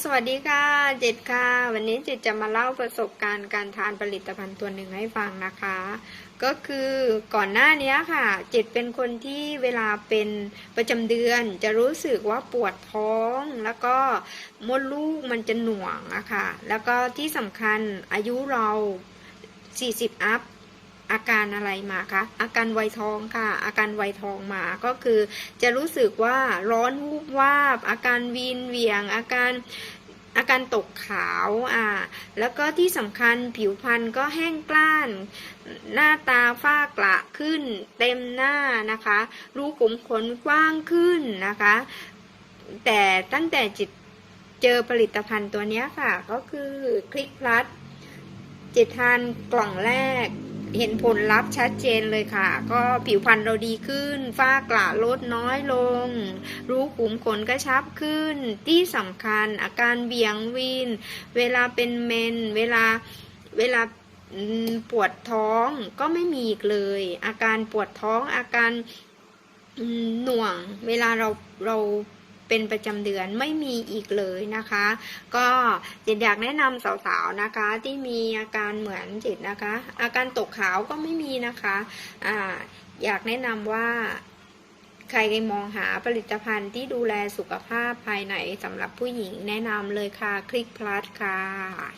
สวัสดีค่ะเจิตค่ะ วันนี้เจิตจะมาเล่าประสบการณ์การทานผลิตภัณฑ์ตัวหนึ่งให้ฟังนะคะ ก็คือก่อนหน้านี้ค่ะ เจิตเป็นคนที่เวลาเป็นประจำเดือน จะรู้สึกว่าปวดท้องแล้วก็มดลูกมันจะหน่วงอะค่ะ แล้วก็ที่สำคัญอายุเรา 40 อัพ อาการอะไรมาคะอาการไวยทองค่ะ อาการไวยทองมาก็คือ จะรู้สึกว่าร้อนวูบวาบ อาการวีนเวียง อาการอาการตกขาวอ่าแล้วก็ที่สำคัญผิวพรรณก็แห้งกล้าน หน้าตาฝ้ากระขึ้น เต็มหน้านะคะ รูขุมขนกว้างขึ้นนะคะ แต่ตั้งแต่จิตเจอผลิตภัณฑ์ตัวนี้ค่ะ ก็คือคลิกพลัสจิตทานกล่องแรก เห็นผลลัพธ์ชัดเจนเลยค่ะ ก็ผิวพรรณเราดีขึ้น ฝ้ากระลดน้อยลง รูขุมขนกระชับขึ้น ที่สำคัญอาการเบี่ยงวีนเวลาเป็นเมน เวลาเวลาปวดท้องก็ไม่มีอีกเลย อาการปวดท้องอาการหน่วง เวลาเราเรา เป็นประจำเดือนไม่มีอีกเลยนะคะ ก็จิตอยากแนะนำสาวๆนะคะที่มีอาการเหมือนจิตนะคะ อาการตกขาวก็ไม่มีนะคะอ่าอยากแนะนำว่าใครมองหาผลิตภัณฑ์ที่ดูแลสุขภาพภายในสำหรับผู้หญิงแนะนำเลยค่ะ คลิกพลัสค่ะ